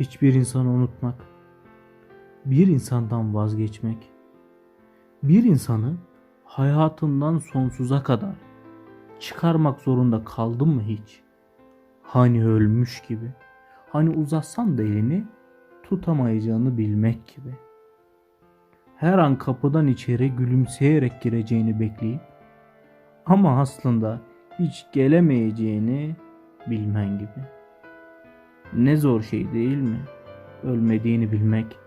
hiçbir insanı unutmak, bir insandan vazgeçmek, bir insanı hayatından sonsuza kadar çıkarmak zorunda kaldın mı hiç? Hani ölmüş gibi, hani uzatsan da elini tutamayacağını bilmek gibi. Her an kapıdan içeri gülümseyerek gireceğini bekleyip ama aslında hiç gelemeyeceğini bilmen gibi. Ne zor şey değil mi? Ölmediğini bilmek.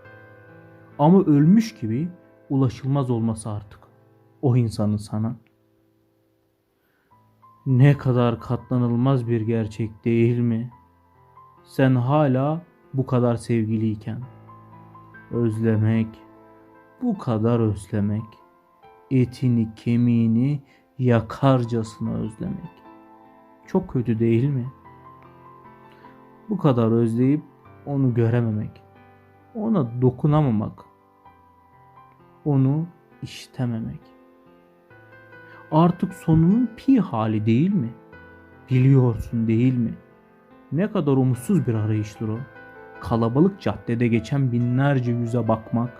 Ama ölmüş gibi ulaşılmaz olması artık. O insanın sana. Ne kadar katlanılmaz bir gerçek değil mi? Sen hala bu kadar sevgiliyken. Özlemek, bu kadar özlemek. Etini, kemiğini yakarcasına özlemek. Çok kötü değil mi? Bu kadar özleyip onu görememek. Ona dokunamamak. Onu iştememek. Artık sonunun pi hali değil mi? Biliyorsun değil mi? Ne kadar umutsuz bir arayıştır o. Kalabalık caddede geçen binlerce yüze bakmak,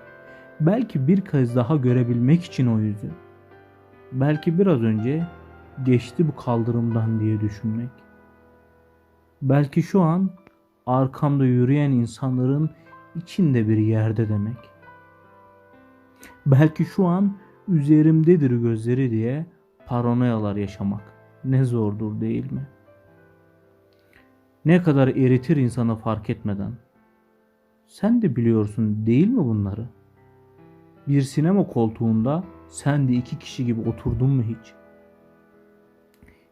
belki bir kez daha görebilmek için o yüzü. Belki biraz önce geçti bu kaldırımdan diye düşünmek. Belki şu an arkamda yürüyen insanların içinde bir yerde demek. Belki şu an üzerimdedir gözleri diye paranoyalar yaşamak ne zordur değil mi? Ne kadar eritir insanı fark etmeden. Sen de biliyorsun değil mi bunları? Bir sinema koltuğunda sen de iki kişi gibi oturdun mu hiç?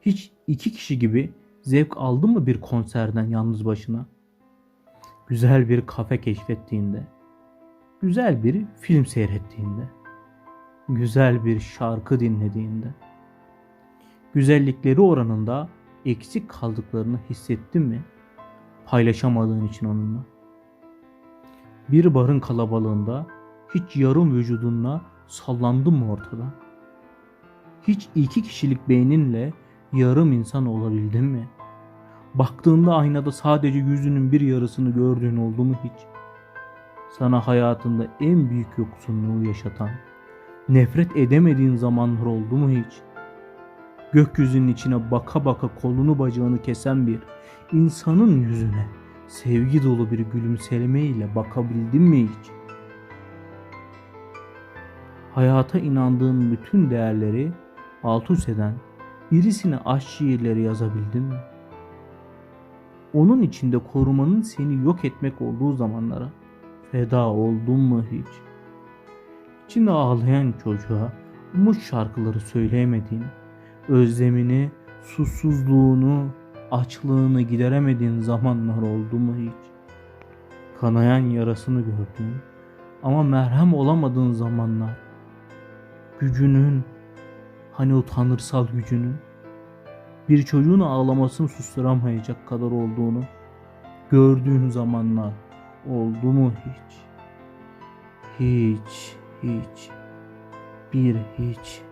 Hiç iki kişi gibi zevk aldın mı bir konserden yalnız başına? Güzel bir kafe keşfettiğinde, güzel bir film seyrettiğinde, güzel bir şarkı dinlediğinde, güzellikleri oranında eksik kaldıklarını hissettin mi? Paylaşamadığın için onunla. Bir barın kalabalığında hiç yarım vücudunla sallandın mı ortada? Hiç iki kişilik beyninle yarım insan olabildin mi? Baktığında aynada sadece yüzünün bir yarısını gördüğün oldu mu hiç? Sana hayatında en büyük yoksunluğu yaşatan, nefret edemediğin zamanlar oldu mu hiç? Gökyüzünün içine baka baka kolunu bacağını kesen bir insanın yüzüne sevgi dolu bir gülümsemeyle bakabildin mi hiç? Hayata inandığın bütün değerleri alt üst eden birisine aşk şiirleri yazabildin mi? Onun içinde korumanın seni yok etmek olduğu zamanlara feda oldun mu hiç? İçinde ağlayan çocuğa umut şarkıları söyleyemediğin, özlemini, susuzluğunu, açlığını gideremediğin zamanlar oldu mu hiç? Kanayan yarasını gördüğün ama merhem olamadığın zamanlar, gücünün, hani o tanrısal gücünün, bir çocuğun ağlamasını susturamayacak kadar olduğunu gördüğün zamanlar oldu mu hiç? Hiç, hiç, bir hiç.